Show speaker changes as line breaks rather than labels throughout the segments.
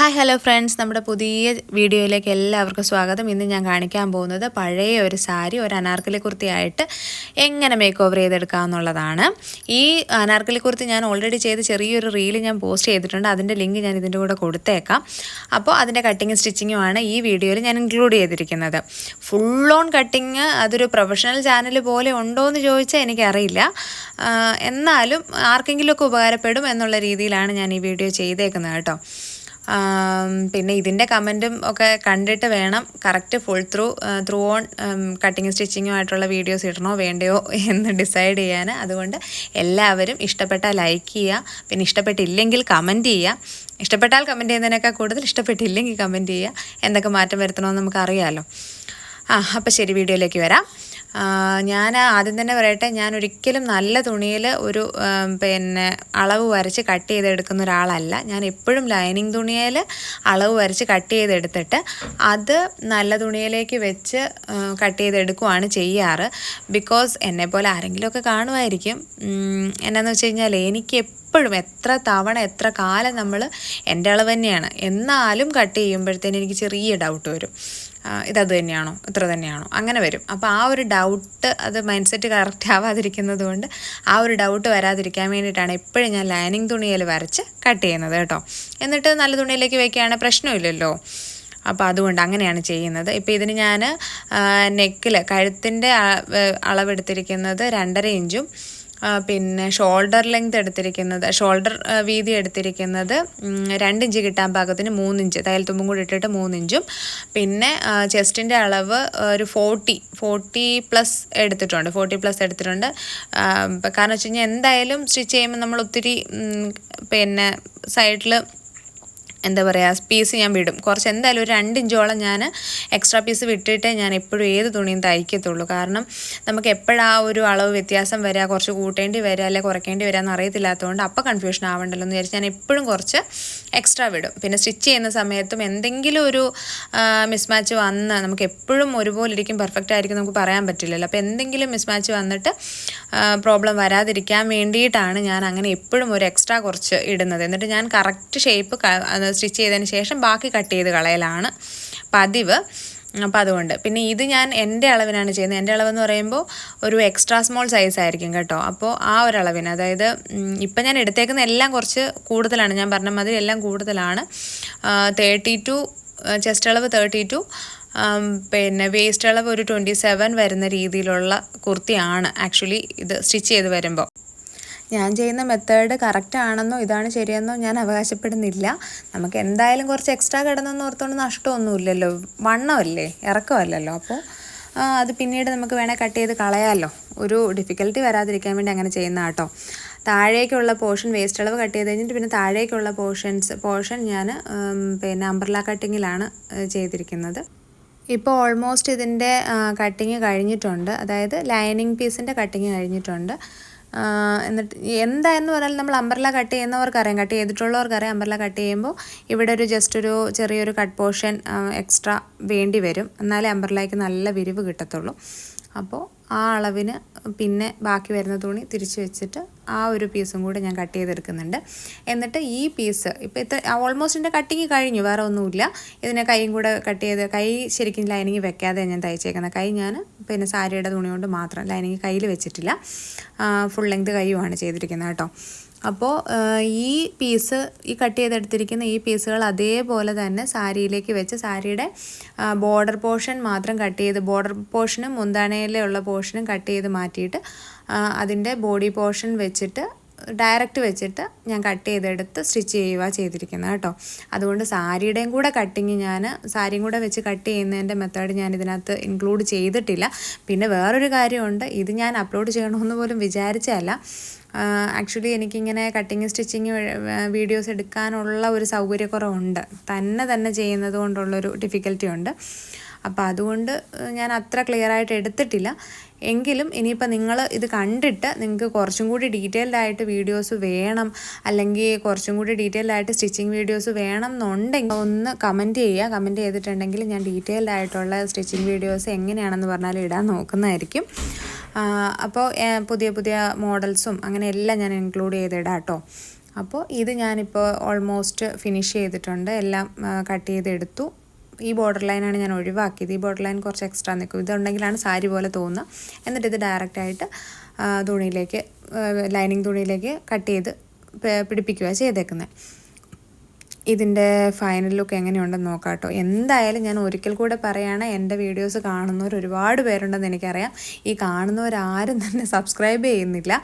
Hi hello friends നമ്മുടെ പുതിയ വീഡിയോയിലേക്ക് എല്ലാവർക്കും സ്വാഗതം. ഇന്ന് ഞാൻ കാണിക്കാൻ പോകുന്നത് പഴയ ഒരു സാരി ഒരു അനാർക്കലി കുർത്തിയായിട്ട് എങ്ങനെ മേക്ക് ഓവർ ചെയ്തെടുക്കാമെന്നുള്ളതാണ് ഈ അനാർക്കലി കുർത്തി ഞാൻ ഓൾറെഡി ചെയ്ത് ചെറിയൊരു റീൽ ഞാൻ പോസ്റ്റ് ചെയ്തിട്ടുണ്ട്. അതിന്റെ ലിങ്ക് ഞാൻ ഇതിന്റെ കൂടെ കൊടുത്തേക്കാം. അപ്പോൾ അതിന്റെ കട്ടിങ് സ്റ്റിച്ചിങ്ങുമാണ് ഈ വീഡിയോയിൽ ഞാൻ ഇൻക്ലൂഡ് ചെയ്തിരിക്കുന്നത്. ഫുൾ ഓൺ കട്ടിങ് അതൊരു പ്രൊഫഷണൽ ചാനൽ പോലെ ഉണ്ടോ എന്ന് ചോദിച്ചാൽ എനിക്കറിയില്ല. എന്നാലും ആർക്കെങ്കിലുമൊക്കെ ഉപകാരപ്പെടും എന്നുള്ള രീതിയിലാണ് ഞാൻ ഈ വീഡിയോ ചെയ്തേക്കുന്നത് കേട്ടോ. പിന്നെ ഇതിന്റെ കമന്റും ഒക്കെ കണ്ടിട്ട് വേണം. Correct full through through on cutting സ്റ്റിച്ചിങ്ങുമായിട്ടുള്ള videos ഇടണോ വേണ്ടയോ എന്ന് ഡിസൈഡ് ചെയ്യാൻ അതുകൊണ്ട് എല്ലാവരും ഇഷ്ടപ്പെട്ടാൽ ലൈക്ക് ചെയ്യുക. പിന്നെ ഇഷ്ടപ്പെട്ടില്ലെങ്കിൽ കമന്റ് ചെയ്യുക. ഇഷ്ടപ്പെട്ടാൽ കമന്റ് ചെയ്യുന്നതിനേക്കാൾ കൂടുതൽ ഇഷ്ടപ്പെട്ടില്ലെങ്കിൽ കമന്റ് ചെയ്യുക. എന്തൊക്കെ മാറ്റം വരുത്തണമെന്ന് നമുക്കറിയാമല്ലോ ആ അപ്പോൾ ശരി വീഡിയോയിലേക്ക് വരാം. ഞാൻ ആദ്യം തന്നെ പറയട്ടെ ഞാൻ ഒരിക്കലും നല്ല തുണിയിൽ ഒരു പിന്നെ അളവ് വരച്ച് കട്ട് ചെയ്തെടുക്കുന്ന ഒരാളല്ല. ഞാൻ എപ്പോഴും ലൈനിങ് തുണിയിൽ അളവ് വരച്ച് കട്ട് ചെയ്തെടുത്തിട്ട് അത് നല്ല തുണിയിലേക്ക് വെച്ച് കട്ട് ചെയ്തെടുക്കുവാണ് ചെയ്യാറ്. ബിക്കോസ് എന്നെപ്പോലെ ആരെങ്കിലുമൊക്കെ കാണുമായിരിക്കും. എന്നാന്ന് വെച്ച് കഴിഞ്ഞാൽ എനിക്ക് എപ്പോഴും എത്ര തവണ എത്ര കാലം നമ്മൾ എന്റെ അളവ് തന്നെയാണ്. എന്നാലും കട്ട് ചെയ്യുമ്പോഴത്തേന് എനിക്ക് ചെറിയ ഡൗട്ട് വരും. ഇതത് തന്നെയാണോ ഇത്ര തന്നെയാണോ അങ്ങനെ വരും. അപ്പോൾ ആ ഒരു ഡൗട്ട് അത് മൈൻഡ് സെറ്റ് കറക്റ്റ് ആവാതിരിക്കുന്നത് കൊണ്ട് ആ ഒരു ഡൗട്ട് വരാതിരിക്കാൻ വേണ്ടിയിട്ടാണ് എപ്പോഴും ഞാൻ ലൈനിങ് തുണിയിൽ വരച്ച് കട്ട് ചെയ്യുന്നത് കേട്ടോ. എന്നിട്ട് നല്ല തുണിയിലേക്ക് വെക്കുകയാണെങ്കിൽ പ്രശ്നമില്ലല്ലോ. അപ്പോൾ അതുകൊണ്ട് അങ്ങനെയാണ് ചെയ്യുന്നത്. ഇപ്പോൾ ഇതിന് ഞാൻ നെക്കിൽ കഴുത്തിന്റെ അളവെടുത്തിരിക്കുന്നത് രണ്ടര ഇഞ്ചും പിന്നെ ഷോൾഡർ ലെങ്ത് എടുത്തിരിക്കുന്നത് ഷോൾഡർ വീതി എടുത്തിരിക്കുന്നത് രണ്ട് ഇഞ്ച് കിട്ടാൻ പാകത്തിന് മൂന്നിഞ്ച് തയ്യൽ തുമ്പും കൂടി ഇട്ടിട്ട് മൂന്നിഞ്ചും പിന്നെ ചെസ്റ്റിന്റെ അളവ് ഒരു ഫോർട്ടി ഫോർട്ടി പ്ലസ് എടുത്തിട്ടുണ്ട് ഫോർട്ടി പ്ലസ് എടുത്തിട്ടുണ്ട്. കാരണം വെച്ച് കഴിഞ്ഞാൽ എന്തായാലും സ്റ്റിച്ച് ചെയ്യുമ്പോൾ നമ്മൾ ഒത്തിരി പിന്നെ സൈഡിൽ എന്താ പറയുക പീസ് ഞാൻ വിടും. കുറച്ച് എന്തായാലും ഒരു രണ്ട് ഇഞ്ചോളം ഞാൻ എക്സ്ട്രാ പീസ് വിട്ടിട്ടേ ഞാൻ എപ്പോഴും ഏത് തുണിയും തയ്ക്കത്തുള്ളൂ. കാരണം നമുക്ക് എപ്പോഴാ ഒരു അളവ് വ്യത്യാസം വരിക കുറച്ച് കൂട്ടേണ്ടി വരിക അല്ലെങ്കിൽ കുറയ്ക്കേണ്ടി വരിക എന്ന് അറിയത്തില്ലാത്തതുകൊണ്ട് അപ്പോൾ കൺഫ്യൂഷൻ ആവണ്ടല്ലോ എന്ന് വിചാരിച്ച് ഞാൻ എപ്പോഴും കുറച്ച് എക്സ്ട്രാ വിടും. പിന്നെ സ്റ്റിച്ച് ചെയ്യുന്ന സമയത്തും എന്തെങ്കിലും ഒരു മിസ്മാച്ച് വന്ന് നമുക്ക് എപ്പോഴും ഒരുപോലെ ഇരിക്കും പെർഫെക്റ്റ് ആയിരിക്കും നമുക്ക് പറയാൻ പറ്റില്ലല്ലോ. അപ്പോൾ എന്തെങ്കിലും മിസ്മാച്ച് വന്നിട്ട് പ്രോബ്ലം വരാതിരിക്കാൻ വേണ്ടിയിട്ടാണ് ഞാൻ അങ്ങനെ എപ്പോഴും ഒരു എക്സ്ട്രാ കുറച്ച് ഇടുന്നത്. എന്നിട്ട് ഞാൻ കറക്റ്റ് ഷേപ്പ് സ്റ്റിച്ച് ചെയ്തതിന് ശേഷം ബാക്കി കട്ട് ചെയ്ത് കളയലാണ് പതിവ്. അപ്പോൾ അതുകൊണ്ട്. പിന്നെ ഇത് ഞാൻ എന്റെ അളവിനാണ് ചെയ്യുന്നത്. എന്റെ അളവെന്ന് പറയുമ്പോൾ ഒരു എക്സ്ട്രാ സ്മോൾ സൈസ് ആയിരിക്കും കേട്ടോ. അപ്പോൾ ആ ഒരു അതായത് ഇപ്പം ഞാൻ എടുത്തേക്കുന്ന എല്ലാം കുറച്ച് കൂടുതലാണ്. ഞാൻ പറഞ്ഞ മാതിരി എല്ലാം കൂടുതലാണ്. തേർട്ടി ടു ചെസ്റ്റ് അളവ് തേർട്ടി ടു പിന്നെ വേസ്റ്റ് അളവ് ഒരു ട്വന്റി സെവൻ വരുന്ന രീതിയിലുള്ള കുർത്തിയാണ് ആക്ച്വലി ഇത് സ്റ്റിച്ച് ചെയ്ത് വരുമ്പോൾ. ഞാൻ ചെയ്യുന്ന മെത്തേഡ് കറക്റ്റ് ആണെന്നോ ഇതാണ് ശരിയെന്നോ ഞാൻ അവകാശപ്പെടുന്നില്ല. നമുക്ക് എന്തായാലും കുറച്ച് എക്സ്ട്രാ കിടന്നെന്ന് ഓർത്തുകൊണ്ട് നഷ്ടമൊന്നുമില്ലല്ലോ. വണ്ണമല്ലേ? ഇറക്കമല്ലല്ലോ. അപ്പോൾ അത് പിന്നീട് നമുക്ക് വേണേൽ കട്ട് ചെയ്ത് കളയാമല്ലോ ഒരു ഡിഫിക്കൽട്ടി വരാതിരിക്കാൻ വേണ്ടി അങ്ങനെ ചെയ്യുന്ന കേട്ടോ. താഴേക്കുള്ള പോർഷൻ വേസ്റ്റ് അളവ് കട്ട് ചെയ്ത് കഴിഞ്ഞിട്ട് പിന്നെ താഴേക്കുള്ള പോർഷൻസ് പോർഷൻ ഞാൻ പിന്നെ അംബ്രല കട്ടിങ്ങിലാണ് ചെയ്തിരിക്കുന്നത്. ഇപ്പോൾ ഓൾമോസ്റ്റ് ഇതിന്റെ കട്ടിങ് കഴിഞ്ഞിട്ടുണ്ട്. അതായത് ലൈനിങ് പീസിന്റെ കട്ടിങ് കഴിഞ്ഞിട്ടുണ്ട്. എന്നിട്ട് എന്തായെന്ന് പറഞ്ഞാൽ നമ്മൾ അമ്പർല കട്ട് ചെയ്യുന്നവർക്കറിയാം. കട്ട് ചെയ്തിട്ടുള്ളവർക്കറിയാം അമ്പർല കട്ട് ചെയ്യുമ്പോൾ ഇവിടെ ഒരു ജസ്റ്റ് ഒരു ചെറിയൊരു കട്ട് പോർഷൻ എക്സ്ട്രാ വേണ്ടി വരും. എന്നാലേ അമ്പർലയ്ക്ക് നല്ല വിരിവ് കിട്ടത്തുള്ളൂ. അപ്പോൾ ആ അളവിന് പിന്നെ ബാക്കി വരുന്ന തുണി തിരിച്ച് വെച്ചിട്ട് ആ ഒരു പീസും കൂടെ ഞാൻ കട്ട് ചെയ്തെടുക്കുന്നുണ്ട്. എന്നിട്ട് ഈ പീസ് ഇപ്പോൾ ഇത്ര ഓൾമോസ്റ്റ് എന്റെ കട്ടിങ് കഴിഞ്ഞു വേറെ ഒന്നുമില്ല. ഇതിനെ കൈയും കൂടെ കട്ട് ചെയ്ത് കൈ ശരിക്കും ലൈനിങ് വെക്കാതെ ഞാൻ തയ്ച്ചേക്കുന്നത്. കൈ ഞാൻ പിന്നെ സാരിയുടെ തുണി കൊണ്ട് മാത്രം ലൈനിങ് കയ്യിൽ വെച്ചിട്ടില്ല. ഫുൾ ലെങ്ത് കൈയുമാണ് ചെയ്തിരിക്കുന്നത് കേട്ടോ. അപ്പോൾ ഈ പീസ് ഈ കട്ട് ചെയ്തെടുത്തിരിക്കുന്ന ഈ പീസുകൾ അതേപോലെ തന്നെ സാരിയിലേക്ക് വെച്ച് സാരിയുടെ ബോർഡർ പോർഷൻ മാത്രം കട്ട് ചെയ്ത് ബോർഡർ പോർഷനും മുന്താനയിലുള്ള പോർഷനും കട്ട് ചെയ്ത് മാറ്റിയിട്ട് അതിന്റെ ബോഡി പോർഷൻ വെച്ചിട്ട് ഡയറക്റ്റ് വെച്ചിട്ട് ഞാൻ കട്ട് ചെയ്തെടുത്ത് സ്റ്റിച്ച് ചെയ്യുക ചെയ്തിരിക്കുന്നത് കേട്ടോ. അതുകൊണ്ട് സാരിയുടെയും കൂടെ കട്ടിങ് ഞാൻ സാരിയും കൂടെ വെച്ച് കട്ട് ചെയ്യുന്നതിന്റെ മെത്തേഡ് ഞാൻ ഇതിനകത്ത് ഇൻക്ലൂഡ് ചെയ്തിട്ടില്ല. പിന്നെ വേറൊരു കാര്യമുണ്ട് ഇത് ഞാൻ അപ്ലോഡ് ചെയ്യണമെന്ന് പോലും വിചാരിച്ചതല്ല. ആക്ച്വലി എനിക്കിങ്ങനെ കട്ടിങ് സ്റ്റിച്ചിങ് വീഡിയോസ് എടുക്കാനുള്ള ഒരു സൗകര്യക്കുറവുണ്ട്. തന്നെ തന്നെ ചെയ്യുന്നത് കൊണ്ടുള്ളൊരു ഡിഫിക്കൽറ്റി ഉണ്ട്. അപ്പോൾ അതുകൊണ്ട് ഞാൻ അത്ര ക്ലിയർ ആയിട്ട് എടുത്തിട്ടില്ല. എങ്കിലും ഇനിയിപ്പോൾ നിങ്ങൾ ഇത് കണ്ടിട്ട് നിങ്ങൾക്ക് കുറച്ചും കൂടി ഡീറ്റെയിൽഡ് ആയിട്ട് വീഡിയോസ് വേണം അല്ലെങ്കിൽ കുറച്ചും കൂടി ഡീറ്റെയിൽഡ് ആയിട്ട് സ്റ്റിച്ചിങ് വീഡിയോസ് വേണം എന്നുണ്ടെങ്കിൽ ഒന്ന് കമന്റ് ചെയ്യുക കമന്റ് ചെയ്തിട്ടുണ്ടെങ്കിൽ ഞാൻ ഡീറ്റെയിൽഡ് ആയിട്ടുള്ള സ്റ്റിച്ചിങ് വീഡിയോസ് എങ്ങനെയാണെന്ന് പറഞ്ഞാൽ ഇടാൻ നോക്കുന്നതായിരിക്കും. അപ്പോൾ പുതിയ പുതിയ മോഡൽസും അങ്ങനെ എല്ലാം ഞാൻ ഇൻക്ലൂഡ് ചെയ്തിടാം കേട്ടോ. അപ്പോൾ ഇത് ഞാനിപ്പോൾ ഓൾമോസ്റ്റ് ഫിനിഷ് ചെയ്തിട്ടുണ്ട്. എല്ലാം കട്ട് ചെയ്തെടുത്തു. ഈ ബോർഡർ ലൈനാണ് ഞാൻ ഒഴിവാക്കിയത്. ഈ ബോർഡർ ലൈൻ കുറച്ച് എക്സ്ട്രാ നിൽക്കും. ഇതുണ്ടെങ്കിലാണ് സാരി പോലെ തോന്നുക. എന്നിട്ട് ഇത് ഡയറക്റ്റായിട്ട് തുണിയിലേക്ക് ലൈനിങ് തുണിയിലേക്ക് കട്ട് ചെയ്ത് പിടിപ്പിക്കുക ചെയ്തേക്കുന്നത് ഇതിന്റെ ഫൈനൽ ലുക്ക് എങ്ങനെയുണ്ടെന്ന് നോക്കാം കേട്ടോ എന്തായാലും ഞാൻ ഒരിക്കൽ കൂടെ പറയുകയാണ് എന്റെ വീഡിയോസ് കാണുന്നവർ ഒരുപാട് പേരുണ്ടെന്ന് എനിക്കറിയാം. ഈ കാണുന്നവരാരും തന്നെ സബ്സ്ക്രൈബ് ചെയ്യുന്നില്ല.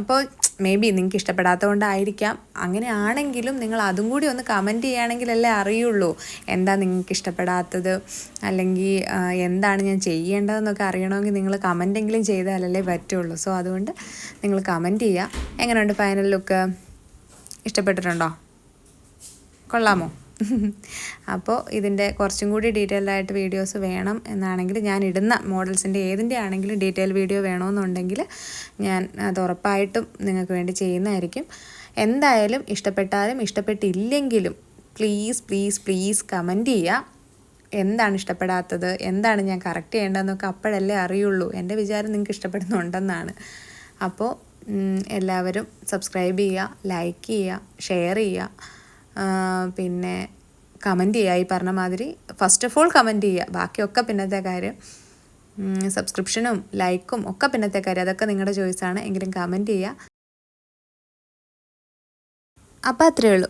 അപ്പോൾ മേ ബി നിങ്ങൾക്ക് ഇഷ്ടപ്പെടാത്തതുകൊണ്ടായിരിക്കാം. അങ്ങനെയാണെങ്കിലും നിങ്ങൾ അതും കൂടി ഒന്ന് കമന്റ് ചെയ്യുകയാണെങ്കിലല്ലേ അറിയുള്ളൂ. എന്താ നിങ്ങൾക്ക് ഇഷ്ടപ്പെടാത്തത്? അല്ലെങ്കിൽ എന്താണ് ഞാൻ ചെയ്യേണ്ടതെന്നൊക്കെ അറിയണമെങ്കിൽ നിങ്ങൾ കമന്റെങ്കിലും ചെയ്താലല്ലേ പറ്റുള്ളൂ. സോ അതുകൊണ്ട് നിങ്ങൾ കമന്റ് ചെയ്യുക. എങ്ങനെയുണ്ട് ഫൈനൽ ലുക്ക് ഇഷ്ടപ്പെട്ടിട്ടുണ്ടോ? കൊള്ളാമോ? അപ്പോൾ ഇതിന്റെ കുറച്ചും കൂടി ഡീറ്റെയിൽഡ് ആയിട്ട് വീഡിയോസ് വേണം എന്നാണെങ്കിൽ ഞാൻ ഇടുന്ന മോഡൽസിന്റെ ഏതിന്റെ ആണെങ്കിലും ഡീറ്റെയിൽ വീഡിയോ വേണമെന്നുണ്ടെങ്കിൽ ഞാൻ അത് ഉറപ്പായിട്ടും നിങ്ങൾക്ക് വേണ്ടി ചെയ്യുന്നതായിരിക്കും. എന്തായാലും ഇഷ്ടപ്പെട്ടാലും ഇഷ്ടപ്പെട്ടില്ലെങ്കിലും പ്ലീസ് പ്ലീസ് പ്ലീസ് കമന്റ് ചെയ്യുക. എന്താണ് ഇഷ്ടപ്പെടാത്തത്? എന്താണ് ഞാൻ കറക്റ്റ് ചെയ്യേണ്ടതെന്നൊക്കെ അപ്പോഴല്ലേ അറിയുള്ളൂ. എന്റെ വിചാരം നിങ്ങൾക്ക് ഇഷ്ടപ്പെടുന്നുണ്ടെന്നാണ്. അപ്പോൾ എല്ലാവരും സബ്സ്ക്രൈബ് ചെയ്യുക ലൈക്ക് ചെയ്യുക ഷെയർ ചെയ്യുക. പിന്നെ കമന്റ് ചെയ്യുക ഈ പറഞ്ഞ മാതിരി. ഫസ്റ്റ് ഓഫ് ഓൾ കമന്റ് ചെയ്യുക ബാക്കിയൊക്കെ പിന്നത്തെ കാര്യം. സബ്സ്ക്രിപ്ഷനും ലൈക്കും ഒക്കെ പിന്നത്തെ കാര്യം. അതൊക്കെ നിങ്ങളുടെ ചോയ്സാണ് എങ്കിലും കമന്റ് ചെയ്യുക അപ്പോൾ അത്രയേ ഉള്ളൂ.